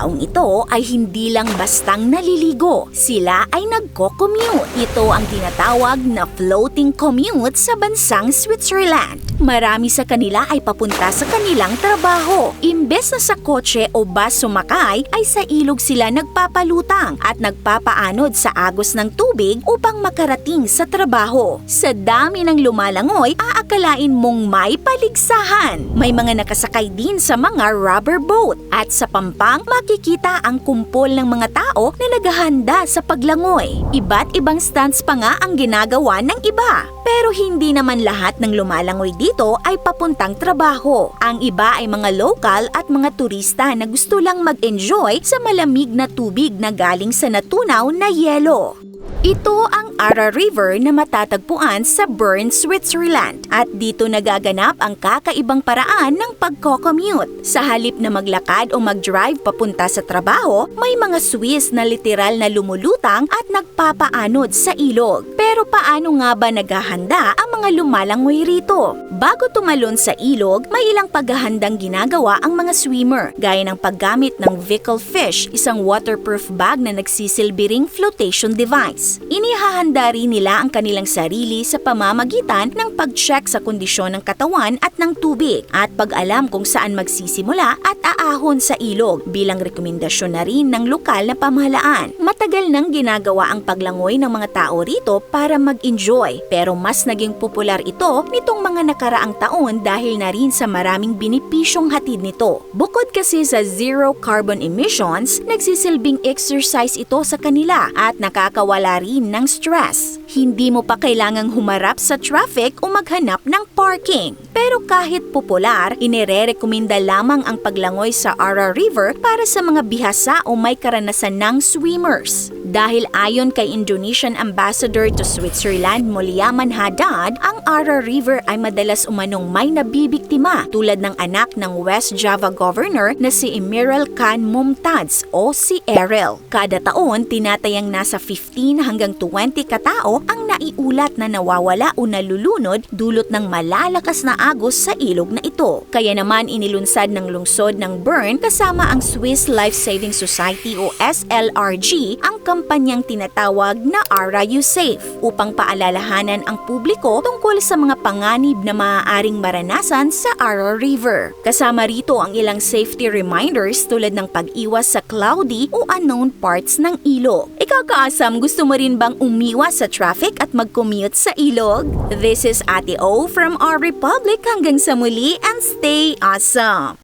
taong ito ay hindi lang bastang naliligo. Sila ay nagko-commute. Ito ang tinatawag na floating commute sa bansang Switzerland. Marami sa kanila ay papunta sa kanilang trabaho. Imbes na sa kotse o bus sumakay, ay sa ilog sila nagpapalutang at nagpapaanod sa agos ng tubig upang makarating sa trabaho. Sa dami ng lumalangoy, aakalain mong may paligsahan. May mga nakasakay din sa mga rubber boat at sa pampang ang kumpol ng mga tao na naghahanda sa paglangoy. Iba't ibang stunts pa nga ang ginagawa ng iba. Pero hindi naman lahat ng lumalangoy dito ay papuntang trabaho. Ang iba ay mga local at mga turista na gusto lang mag-enjoy sa malamig na tubig na galing sa natunaw na yelo. Ito ang Ara River na matatagpuan sa Bern, Switzerland at dito nagaganap ang kakaibang paraan ng pagko-commute. Sa halip na maglakad o mag-drive papunta sa trabaho, may mga Swiss na literal na lumulutang at nagpapaanod sa ilog. Pero paano nga ba naghahanda ang mga lumalangoy rito? Bago tumalon sa ilog, may ilang paghahandang ginagawa ang mga swimmer, gaya ng paggamit ng Vickle Fish, isang waterproof bag na nagsisilbi flotation device. Inihahanda rin nila ang kanilang sarili sa pamamagitan ng pag-check sa kondisyon ng katawan at ng tubig at pag-alam kung saan magsisimula at aahon sa ilog bilang rekomendasyon na rin ng lokal na pamahalaan. Matagal nang ginagawa ang paglangoy ng mga tao rito para mag-enjoy pero mas naging popular ito nitong mga nakaraang taon dahil na rin sa maraming binipisyong hatid nito. Bukod kasi sa zero carbon emissions, nagsisilbing exercise ito sa kanila at nakakawala rin ng stress. Hindi mo pa kailangang humarap sa traffic o maghanap ng parking. Pero kahit popular, inirerekomenda lamang ang paglangoy sa Ara River para sa mga bihasa o may karanasan ng swimmers. Dahil ayon kay Indonesian Ambassador to Switzerland Mulyaman Haddad, ang Ara River ay madalas umanong may nabibiktima tulad ng anak ng West Java Governor na si Emeril Khan Mumtaz o si Errol. Kada taon, tinatayang nasa 15 hanggang 20 katao ang naiulat na nawawala o nalulunod dulot ng malalakas na agos sa ilog na ito. Kaya naman inilunsad ng lungsod ng Bern kasama ang Swiss Life Saving Society o SLRG ang kampanyang tinatawag na Ara You Safe upang paalalahanan ang publiko tungkol sa mga panganib na maaaring maranasan sa Ara River. Kasama rito ang ilang safety reminders tulad ng pag-iwas sa cloudy o unknown parts ng ilog. Ikaw kaasam, gusto mo rin bang umiwas sa traffic at mag-commute sa ilog? This is Ate O from our Republic hanggang sa muli and stay awesome!